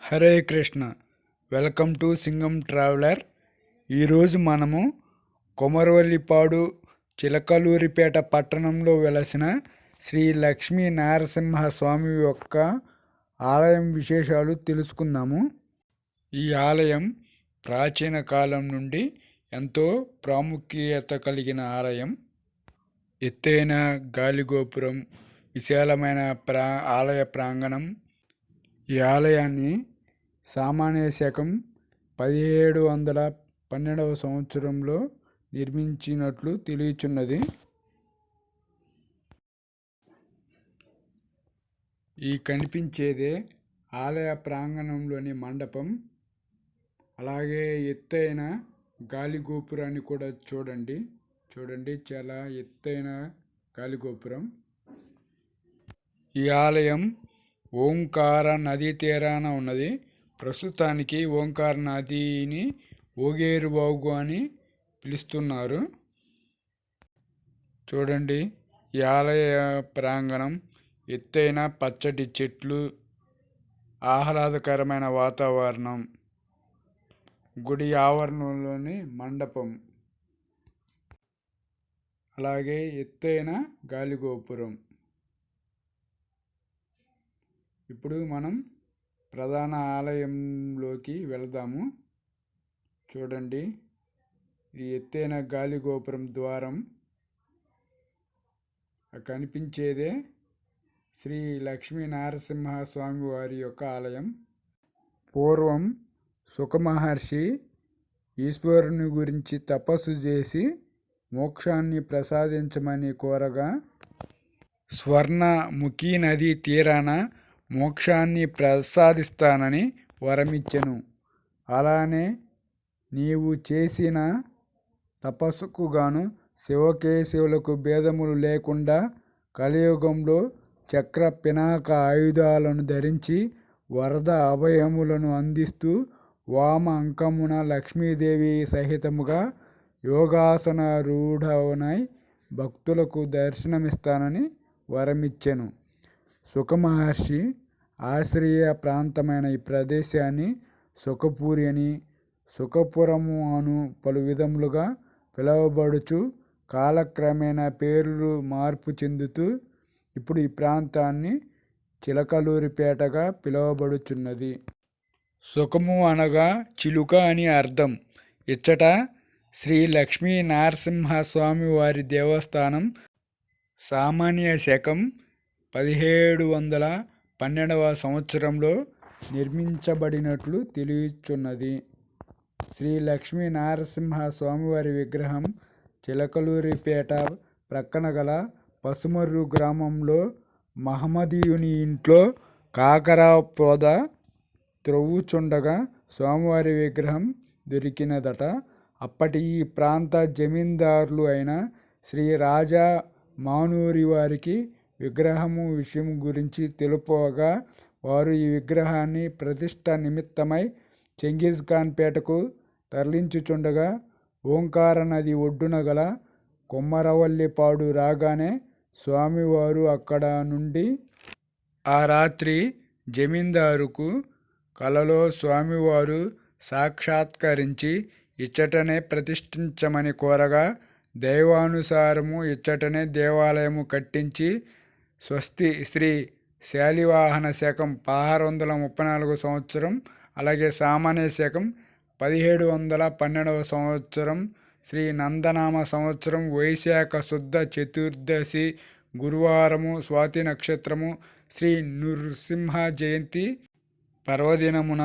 Hare Krishna. Welcome to Singam traveller. ఈరోజు మనము కొమరవల్లిపాడు చిలకలూరిపేట పట్టణంలో వెలసిన శ్రీ లక్ష్మీ నారసింహ స్వామి యొక్క ఆలయం విశేషాలు తెలుసుకుందాము. ఈ ఆలయం ప్రాచీన కాలం నుండి ఎంతో ప్రాముఖ్యత కలిగిన ఆలయం. ఎత్తైన గాలిగోపురం విశాలమైన ప్రా ఆలయ ప్రాంగణం ఈ ఆలయాన్ని సామాన్య శకం పదిహేడు వందల పన్నెండవ సంవత్సరంలో నిర్మించినట్లు తెలియచున్నది. ఈ కనిపించేదే ఆలయ ప్రాంగణంలోని మండపం. అలాగే ఎత్తైన గాలి గోపురాన్ని కూడా చూడండి. చూడండి చాలా ఎత్తైన గాలి గోపురం. ఈ ఆలయం ఓంకార నదీ తీరాన ఉన్నది. ప్రస్తుతానికి ఓంకార నదిని ఓగేరుబావుగు అని పిలుస్తున్నారు. చూడండి ఈ ఆలయ ప్రాంగణం ఎత్తైన పచ్చటి చెట్లు ఆహ్లాదకరమైన వాతావరణం గుడి ఆవరణలోని మండపం అలాగే ఎత్తైన గాలిగోపురం. ఇప్పుడు మనం ప్రధాన ఆలయంలోకి వెళదాము. చూడండి. ఇది ఎత్తైన గాలిగోపురం ద్వారం కనిపించేదే శ్రీ లక్ష్మీ నరసింహ స్వామి వారి యొక్క ఆలయం. పూర్వం సుఖమహర్షి ఈశ్వరుని గురించి తపస్సు చేసి మోక్షాన్ని ప్రసాదించమని కోరగా స్వర్ణముఖి నది తీరాన మోక్షాన్ని ప్రసాదిస్తానని వరమిచ్చెను. అలానే నీవు చేసిన తపస్సుకు గాను శివకేశవులకు భేదములు లేకుండా కలియుగంలో చక్ర పినాక ఆయుధాలను ధరించి వరద అభయములను అందిస్తూ వామ అంకమున లక్ష్మీదేవి సహితముగా యోగాసన రూఢవనై భక్తులకు దర్శనమిస్తానని వరమిచ్చెను. సుఖమహర్షి ఆశ్రయ ప్రాంతమైన ఈ ప్రదేశాన్ని సుఖపూరి అని సుఖపురము అను పలు విధములుగా పిలువబడుచు కాలక్రమేణా పేర్లు మార్పు చెందుతూ ఇప్పుడు ఈ ప్రాంతాన్ని చిలకలూరిపేటగా పిలువబడుచున్నది. సుఖము అనగా చిలుక అని అర్థం. ఇచ్చట శ్రీ లక్ష్మీ నరసింహస్వామి వారి దేవస్థానం సామాన్య శకం పదిహేడు వందల పన్నెండవ సంవత్సరంలో నిర్మించబడినట్లు తెలియచున్నది. శ్రీ లక్ష్మీ నరసింహ స్వామివారి విగ్రహం చిలకలూరిపేట ప్రక్కన గల పసుమర్రు గ్రామంలో మహమ్మదీయుని ఇంట్లో కాకర పొద త్రవ్వుచుండగా స్వామివారి విగ్రహం దొరికినదట. అప్పటి ఈ ప్రాంత జమీందారులు అయిన శ్రీ రాజా మానూరి వారికి విగ్రహము విషయం గురించి తెలుపగా వారు ఈ విగ్రహాన్ని ప్రతిష్ట నిమిత్తమై చెంగిజ్ ఖాన్ పేటకు తరలించుచుండగా ఓంకార నది ఒడ్డున గల కొమ్మరవల్లిపాడు రాగానే స్వామివారు అక్కడ నుండి ఆ రాత్రి జమీందారుకు కలలో స్వామివారు సాక్షాత్కరించి ఇచ్చటనే ప్రతిష్ఠించమని కోరగా దైవానుసారము ఇచ్చటనే దేవాలయము కట్టించి స్వస్తి శ్రీ శాలివాహన శకం పదహారు వందల ముప్పై నాలుగు సంవత్సరం అలాగే సామాన్య శకం పదిహేడు వందల పన్నెండవ సంవత్సరం శ్రీ నందనామ సంవత్సరం వైశాఖ శుద్ధ చతుర్దశి గురువారము స్వాతి నక్షత్రము శ్రీ నృసింహ జయంతి పర్వదినమున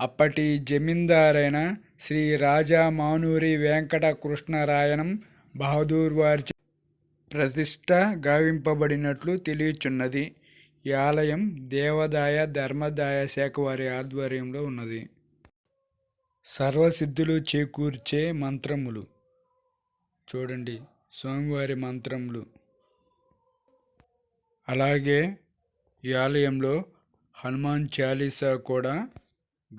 అప్పటి జమీందారైన శ్రీ రాజా మానూరి వెంకట కృష్ణరాయణం బహదూర్ వారి ప్రతిష్ట గావింపబడినట్లు తెలియచున్నది. ఈ ఆలయం దేవాదాయ ధర్మదాయ శాఖ వారి ఆధ్వర్యంలో ఉన్నది. సర్వసిద్ధులు చేకూర్చే మంత్రములు. చూడండి స్వామివారి మంత్రములు. అలాగే ఈ ఆలయంలో హనుమాన్ చాలీసా కూడా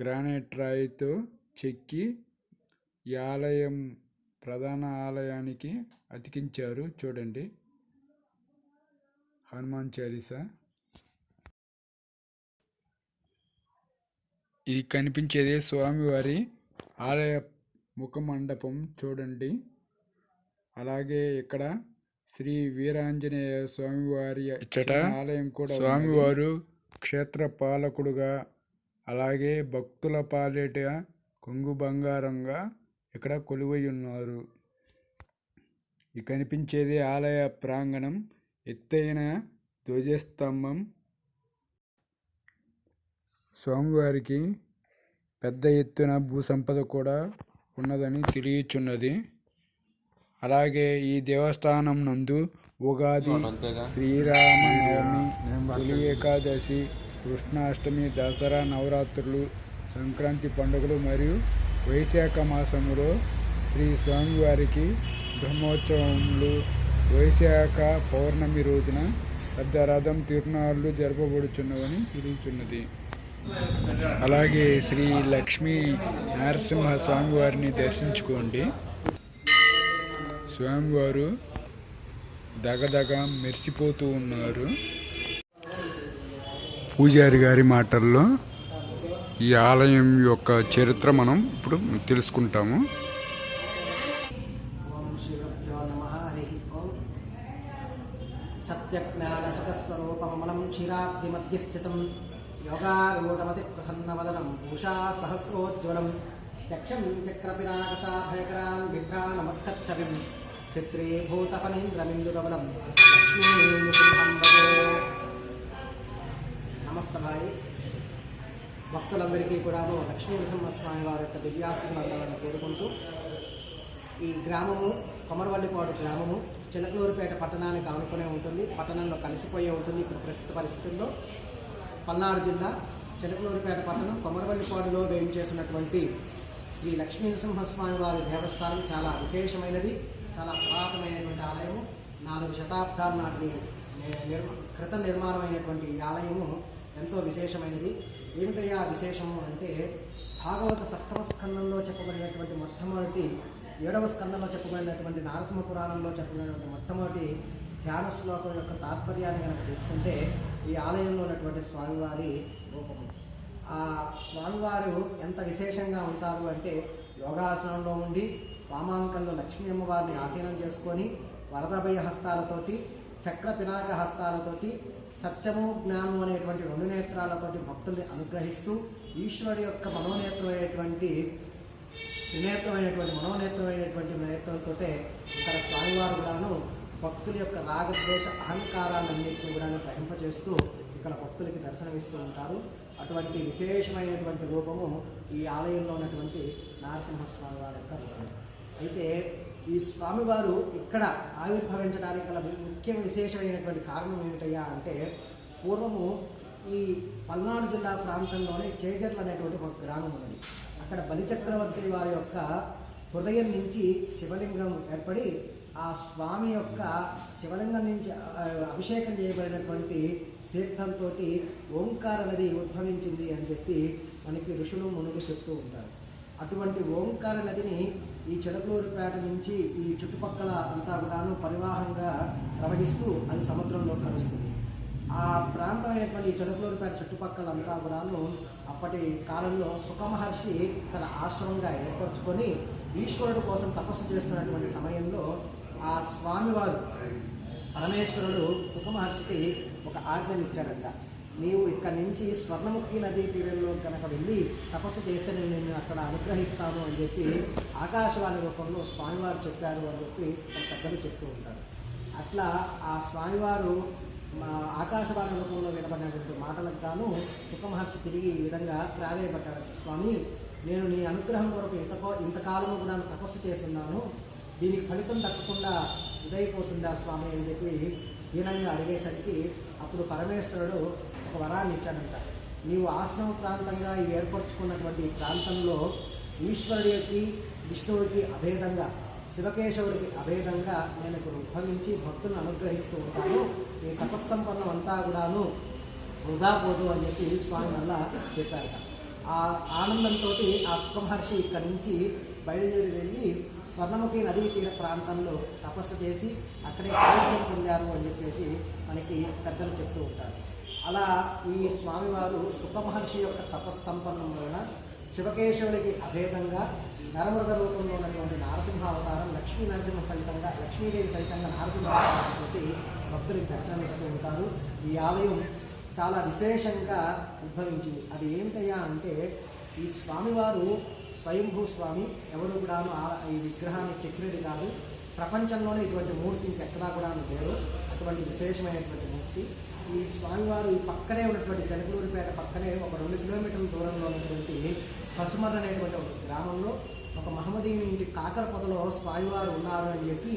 గ్రానైట్ రాయితో చెక్కి ఈ ఆలయం ప్రధాన ఆలయానికి అతికించారు. చూడండి. హనుమాన్ చాలీసా. ఇది కనిపించేది స్వామివారి ఆలయ ముఖ మండపం చూడండి. అలాగే ఇక్కడ శ్రీ వీరాంజనేయ స్వామివారి ఇచ్చట ఆలయం కూడా స్వామివారు క్షేత్ర పాలకుడుగా అలాగే భక్తుల పాలిట కొంగు బంగారంగా ఇక్కడ కొలువైయున్నారు ఈ కనిపించేది ఆలయ ప్రాంగణం ఎత్తైన ధ్వజస్తంభం. స్వామివారికి పెద్ద ఎత్తున భూ సంపద కూడా ఉన్నదని తెలియచున్నది. అలాగే ఈ దేవస్థానం నందు ఉగాది శ్రీరామనవమి తొలి ఏకాదశి కృష్ణాష్టమి దసరా నవరాత్రులు సంక్రాంతి పండుగలు మరియు వైశాఖ మాసములో శ్రీ స్వామివారికి బ్రహ్మోత్సవములు. వైశాఖ పౌర్ణమి రోజున పెద్ద రథం తిరునాళ్ళు జరపబడుచున్నవని పిలుచున్నది అలాగే శ్రీ లక్ష్మీ నరసింహ స్వామివారిని దర్శించుకోండి. స్వామివారు దగదగ మెరిసిపోతూ ఉన్నారు. పూజారి గారి మాటల్లో ఈ ఆలయం యొక్క చరిత్ర మనం ఇప్పుడు తెలుసుకుంటాము. ఓం శ్రీగురుభ్యో నమ హరి ఓం. సత్యజ్ఞానసుఖస్వరూపమలం క్షీరాబ్దిమధ్యస్థితం యోగారూఢమతి ప్రసన్నవదనం భూషా సహస్రోజ్వలం. యక్షం చక్రపినాకసాభయకరాం బిభ్రానమక్కచ్చవిం చిత్రే భూతపనీంద్రమిందురవలం లక్ష్మీసింహం భజే నమస్తమాయి భక్తులందరికీ కూడాను లక్ష్మీ నరసింహస్వామి వారి యొక్క దివ్యాసనాలను కోరుకుంటూ ఈ గ్రామము కొమరవల్లిపాడు గ్రామము చిలకలూరుపేట పట్టణానికి ఆనుకునే ఉంటుంది. పట్టణంలో కలిసిపోయే ఉంటుంది. ఇప్పుడు ప్రస్తుత పరిస్థితుల్లో పల్నాడు జిల్లా చిలకలూరుపేట పట్టణం కొమరవల్లిపాడులో వేయించేసినటువంటి శ్రీ లక్ష్మీ నరసింహస్వామి వారి దేవస్థానం చాలా విశేషమైనది. చాలా పురాతనమైనటువంటి ఆలయము. నాలుగు శతాబ్దాల నాటి నిర్మ కృత నిర్మాణమైనటువంటి ఈ ఆలయము ఎంతో విశేషమైనది. ఏమిటయ్యా విశేషము అంటే భాగవత సప్తమ స్కందంలో చెప్పబడినటువంటి మొట్టమొదటి ఏడవ స్కందంలో చెప్పబడినటువంటి నారసింహ పురాణంలో చెప్పబడినటువంటి మొట్టమొదటి ధ్యాన శ్లోకం యొక్క తాత్పర్యాన్ని కనుక తీసుకుంటే ఈ ఆలయంలో ఉన్నటువంటి స్వామివారి రూపము ఆ స్వామివారు ఎంత విశేషంగా ఉంటారు అంటే యోగాసనంలో ఉండి వామాంకంలో లక్ష్మీ అమ్మవారిని ఆసీనం చేసుకొని వరదభయ హస్తాలతోటి చక్ర పినాక హస్తాలతోటి సత్యము జ్ఞానము అనేటువంటి రెండు నేత్రాలతోటి భక్తుల్ని అనుగ్రహిస్తూ ఈశ్వరుడి యొక్క మనోనేత్రమైనటువంటి త్రినేత్రమైనటువంటి మనోనేత్రమైనటువంటి నేత్రంతో ఇక్కడ స్వామివారు కూడాను భక్తుల యొక్క రాగద్వేష అహంకారాలన్నింటినీ కూడా గ్రహింపజేస్తూ ఇక్కడ భక్తులకి దర్శనమిస్తూ ఉంటారు. అటువంటి విశేషమైనటువంటి రూపము ఈ ఆలయంలో ఉన్నటువంటి నారసింహస్వామి వారి యొక్క రూపం. అయితే ఈ స్వామివారు ఇక్కడ ఆవిర్భవించడానికి గల ముఖ్య విశేషమైనటువంటి కారణం ఏమిటయ్యా అంటే పూర్వము ఈ పల్నాడు జిల్లా ప్రాంతంలోనే చేజర్లు అనేటువంటి ఒక గ్రామం ఉంది అక్కడ బలిచక్రవర్తి వారి యొక్క హృదయం నుంచి శివలింగం ఏర్పడి ఆ స్వామి యొక్క శివలింగం నుంచి అభిషేకం చేయబడినటువంటి తీర్థంతో ఓంకార నది ఉద్భవించింది అని చెప్పి మనకి ఋషులు మునుగు చెప్తూ ఉంటారు. అటువంటి ఓంకార నదిని ఈ చిలకలూరుపేట నుంచి ఈ చుట్టుపక్కల అంతా కూడాను పరివాహంగా ప్రవహిస్తూ అది సముద్రంలో కలుస్తుంది. ఆ ప్రాంతమైనటువంటి ఈ చిలకలూరుపేట చుట్టుపక్కల అంతా కూడాను అప్పటి కాలంలో సుఖమహర్షి తన ఆశ్రమంగా ఏర్పరచుకొని ఈశ్వరుడు కోసం తపస్సు చేస్తున్నటువంటి సమయంలో ఆ స్వామివారు పరమేశ్వరుడు సుఖమహర్షికి ఒక ఆజ్ఞనిచ్చాడంట నీవు ఇక్కడి నుంచి స్వర్ణముఖి నదీ తీరంలో కనుక వెళ్ళి తపస్సు చేస్తే నేను నిన్ను అక్కడ అనుగ్రహిస్తాను అని చెప్పి ఆకాశవాణి రూపంలో స్వామివారు చెప్పారు అని చెప్పి పెద్దలు చెప్తూ ఉంటారు. అట్లా ఆ స్వామివారు మా ఆకాశవాణి రూపంలో వినబడినటువంటి మాటలకు గాను సుఖమహర్షి తిరిగి ఈ విధంగా ప్రాధాయపడ్డాడు స్వామి నేను నీ అనుగ్రహం కొరకు ఇంతకో ఇంతకాలము కూడా తపస్సు చేస్తున్నాను. దీనికి ఫలితం దక్కకుండా ఇదైపోతుందా స్వామి? అని చెప్పి దీనంగా అడిగేసరికి అప్పుడు పరమేశ్వరుడు ఒక వరాన్ని ఇచ్చాడంట. నీవు ఆశ్రమ ప్రాంతంగా ఏర్పరచుకున్నటువంటి ఈ ప్రాంతంలో ఈశ్వరుడికి విష్ణువుకి అభేదంగా శివకేశవుడికి అభేదంగా నేను ఇప్పుడు ఉద్భవించి భక్తులను అనుగ్రహిస్తూ ఉంటాను. ఈ తపస్సంపన్నం అంతా కూడాను వృధా పోదు అని చెప్పి స్వామి వల్ల చెప్పారట. ఆ ఆనందంతో ఆ సుఖమహర్షి ఇక్కడి నుంచి బయలుదేరి వెళ్ళి స్వర్ణముఖి నదీ తీర ప్రాంతంలో తపస్సు చేసి అక్కడే సాహిత్యం పొందారు అని చెప్పేసి మనకి పెద్దలు చెప్తూ ఉంటారు. అలా ఈ స్వామివారు సుఖ మహర్షి యొక్క తపస్సంపన్నం వలన శివకేశవుడికి అభేదంగా నరమృగ రూపంలో ఉన్నటువంటి నారసింహావతారం లక్ష్మీ నరసింహ సహితంగా లక్ష్మీదేవి సహితంగా నారసింహావతారంతో భక్తులకు దర్శనమిస్తూ ఉంటారు. ఈ ఆలయం చాలా విశేషంగా ఉద్భవించింది. అది ఏమిటయ్యా అంటే ఈ స్వామివారు స్వయంభూ స్వామి ఎవరు కూడాను ఆ- ఈ విగ్రహాన్ని చక్రుడి కాదు. ప్రపంచంలోనే ఇటువంటి మూర్తి ఇంకెక్కడా కూడా లేరు. అటువంటి విశేషమైనటువంటి మూర్తి. స్వామివారు ఈ పక్కనే ఉన్నటువంటి జనకలూరిపేట పక్కనే ఒక రెండు కిలోమీటర్ల దూరంలో ఉన్నటువంటి పసుమర్ అనేటువంటి ఒక గ్రామంలో ఒక మహమ్మదీని ఇంటి కాకరపొదలో స్వామివారు ఉన్నారు అని చెప్పి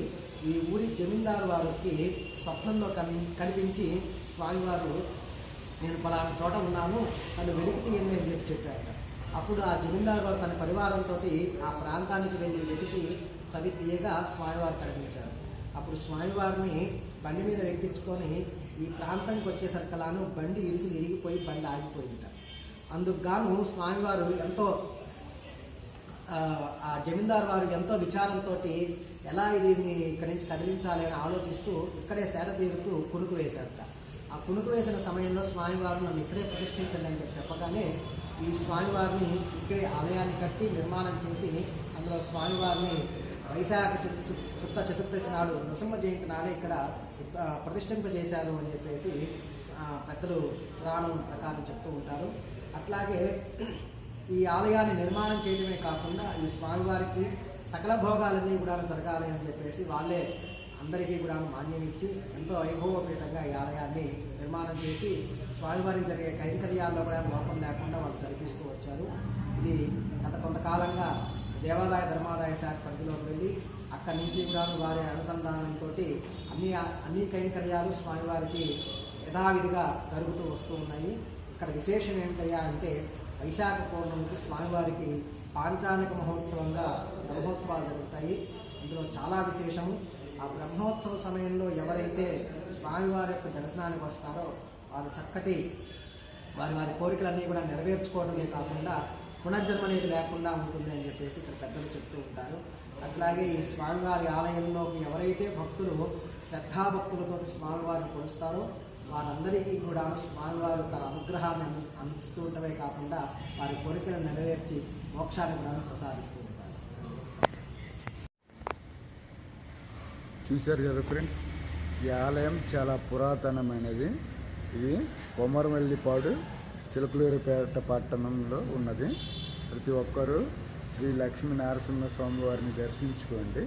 ఈ ఊరి జమీందారు వారికి స్వప్నంలో కని కనిపించి స్వామివారు నేను పలానా చోట ఉన్నాను నన్ను వెలికి తీయండి అని చెప్పి చెప్పారు అప్పుడు ఆ జమీందారు గారు తన పరివారంతో ఆ ప్రాంతానికి వెళ్ళి వెతికి తవి తీయగా స్వామివారు కనిపించారు. అప్పుడు స్వామివారిని బండి మీద ఎక్కించుకొని ఈ ప్రాంతానికి వచ్చేసరికలాను బండి ఇరిసి ఇరిగిపోయి బండి ఆగిపోయింట అందుకు గాను స్వామివారు ఎంతో ఆ, ఆ జమీందారు వారు ఎంతో విచారంతో ఎలా దీన్ని ఇక్కడి నుంచి కదిలించాలి అని ఆలోచిస్తూ ఇక్కడే సేద తీరుతూ కునుకు వేశారట. ఆ కునుకు వేసిన సమయంలో స్వామివారు నన్ను ఇక్కడే ప్రతిష్ఠించండి అని చెప్పి చెప్పగానే ఈ స్వామివారిని ఇక్కడే ఆలయాన్ని కట్టి నిర్మాణం చేసి అందులో స్వామివారిని వైశాఖ చతు- శుద్ధ చతుర్దశి నాడు నృసింహ జయంతి నాడే ఇక్కడ ప్రతిష్ఠింపజేశారు అని చెప్పేసి పెద్దలు పురాణం ప్రకారం చెప్తూ ఉంటారు. అట్లాగే ఈ ఆలయాన్ని నిర్మాణం చేయడమే కాకుండా ఈ స్వామివారికి సకల భోగాలన్నీ కూడా జరగాలి అని చెప్పేసి వాళ్ళే అందరికీ కూడా మాన్యం ఇచ్చి ఎంతో వైభవపేతంగా ఈ ఆలయాన్ని నిర్మాణం చేసి స్వామివారికి జరిగే కైంకర్యాల్లో కూడా లోపం లేకుండా వాళ్ళు జరిపిస్తూ వచ్చారు. ఇది గత కొంతకాలంగా దేవాదాయ ధర్మాదాయ శాఖ పరిధిలోకి వెళ్ళి అక్కడి నుంచి కూడా వారి అనుసంధానంతో అన్ని అన్ని కైంకర్యాలు స్వామివారికి యథావిధిగా జరుగుతూ వస్తూ ఉన్నాయి. ఇక్కడ విశేషం ఏమిటయ్యా అంటే వైశాఖ పౌర్ణమికి స్వామివారికి పాంచానిక మహోత్సవంగా బ్రహ్మోత్సవాలు జరుగుతాయి. ఇందులో చాలా విశేషము. ఆ బ్రహ్మోత్సవ సమయంలో ఎవరైతే స్వామివారి యొక్క దర్శనానికి వస్తారో వారు చక్కటి వారి వారి కోరికలన్నీ కూడా నెరవేర్చుకోవడమే కాకుండా పునర్జన్మ అనేది లేకుండా ఉంటుంది అని చెప్పేసి ఇక్కడ పెద్దలు చెప్తూ ఉంటారు. అట్లాగే ఈ స్వామివారి ఆలయంలోకి ఎవరైతే భక్తులు శ్రద్ధాభక్తులతో స్వామివారిని కొలుస్తారో వారందరికీ కూడా స్వామివారు తన అనుగ్రహాన్ని అందిస్తూ ఉండమే కాకుండా వారి కోరికలను నెరవేర్చి మోక్షాన్ని కూడా ప్రసాదిస్తూ ఉంటారు. చూశారు కదా ఫ్రెండ్స్? ఈ ఆలయం చాలా పురాతనమైనది. ఇది కొమరవెల్లిపాడు చిలకలూరిపేట పట్టణంలో ఉన్నది. ప్రతి ఒక్కరూ శ్రీ లక్ష్మీ నరసింహ స్వామి వారిని దర్శించుకోండి.